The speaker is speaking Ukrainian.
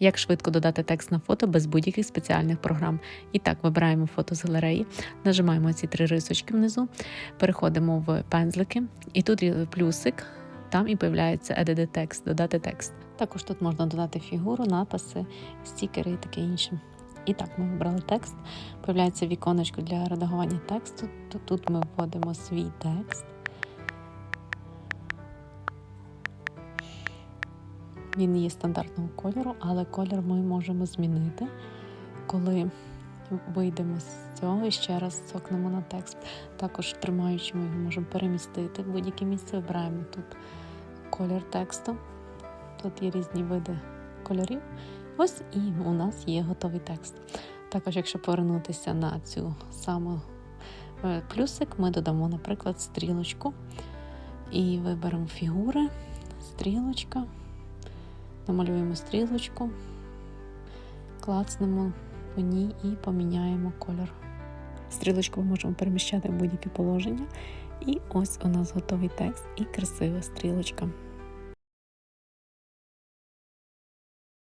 Як швидко додати текст на фото без будь-яких спеціальних програм. І так, вибираємо фото з галереї, нажимаємо ці три рисочки внизу, переходимо в пензлики, і тут є плюсик, там і появляється Edit текст, додати текст. Також тут можна додати фігуру, написи, стікери і таке інше. І так, ми вибрали текст. Появляється віконечко для редагування тексту. Тут ми вводимо свій текст. Він є стандартного кольору, але колір ми можемо змінити, коли вийдемо з цього і ще раз цокнемо на текст. Також тримаючи, ми його можемо перемістити в будь-яке місце. Вибираємо тут колір тексту. Тут є різні види кольорів. Ось і у нас є готовий текст. Також, якщо повернутися на цю саму е, плюсик, ми додамо, наприклад, стрілочку і виберемо фігури, стрілочка, намалюємо стрілочку, клацнемо по ній і поміняємо кольор. Стрілочку ми можемо переміщати в будь-яке положення. І ось у нас готовий текст і красива стрілочка.